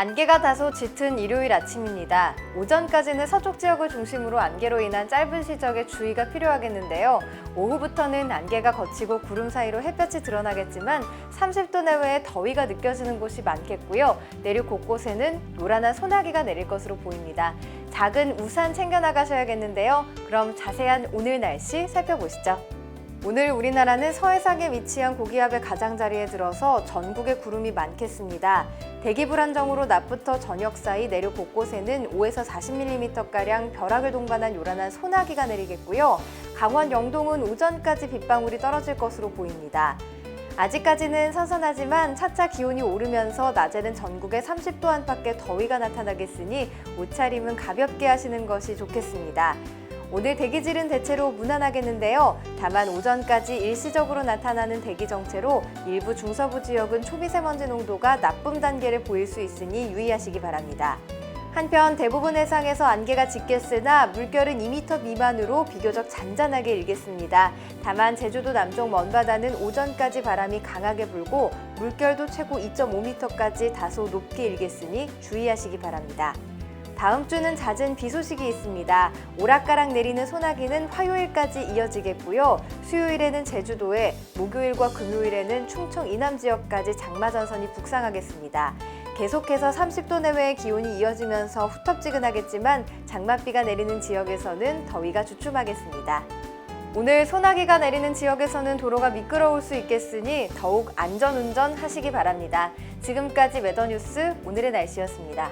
안개가 다소 짙은 일요일 아침입니다. 오전까지는 서쪽 지역을 중심으로 안개로 인한 짧은 시적에 주의가 필요하겠는데요. 오후부터는 안개가 걷히고 구름 사이로 햇볕이 드러나겠지만 30도 내외의 더위가 느껴지는 곳이 많겠고요. 내륙 곳곳에는 노란한 소나기가 내릴 것으로 보입니다. 작은 우산 챙겨 나가셔야겠는데요. 그럼 자세한 오늘 날씨 살펴보시죠. 오늘 우리나라는 서해상에 위치한 고기압의 가장자리에 들어서 전국에 구름이 많겠습니다. 대기 불안정으로 낮부터 저녁 사이 내륙 곳곳에는 5에서 40mm가량 벼락을 동반한 요란한 소나기가 내리겠고요. 강원 영동은 오전까지 빗방울이 떨어질 것으로 보입니다. 아직까지는 선선하지만 차차 기온이 오르면서 낮에는 전국에 30도 안팎의 더위가 나타나겠으니 옷차림은 가볍게 하시는 것이 좋겠습니다. 오늘 대기질은 대체로 무난하겠는데요. 다만 오전까지 일시적으로 나타나는 대기 정체로 일부 중서부 지역은 초미세먼지 농도가 나쁨 단계를 보일 수 있으니 유의하시기 바랍니다. 한편 대부분 해상에서 안개가 짙겠으나 물결은 2m 미만으로 비교적 잔잔하게 일겠습니다. 다만 제주도 남쪽 먼바다는 오전까지 바람이 강하게 불고 물결도 최고 2.5m까지 다소 높게 일겠으니 주의하시기 바랍니다. 다음 주는 잦은 비 소식이 있습니다. 오락가락 내리는 소나기는 화요일까지 이어지겠고요. 수요일에는 제주도에, 목요일과 금요일에는 충청 이남 지역까지 장마 전선이 북상하겠습니다. 계속해서 30도 내외의 기온이 이어지면서 후텁지근하겠지만 장맛비가 내리는 지역에서는 더위가 주춤하겠습니다. 오늘 소나기가 내리는 지역에서는 도로가 미끄러울 수 있겠으니 더욱 안전운전 하시기 바랍니다. 지금까지 웨더뉴스 오늘의 날씨였습니다.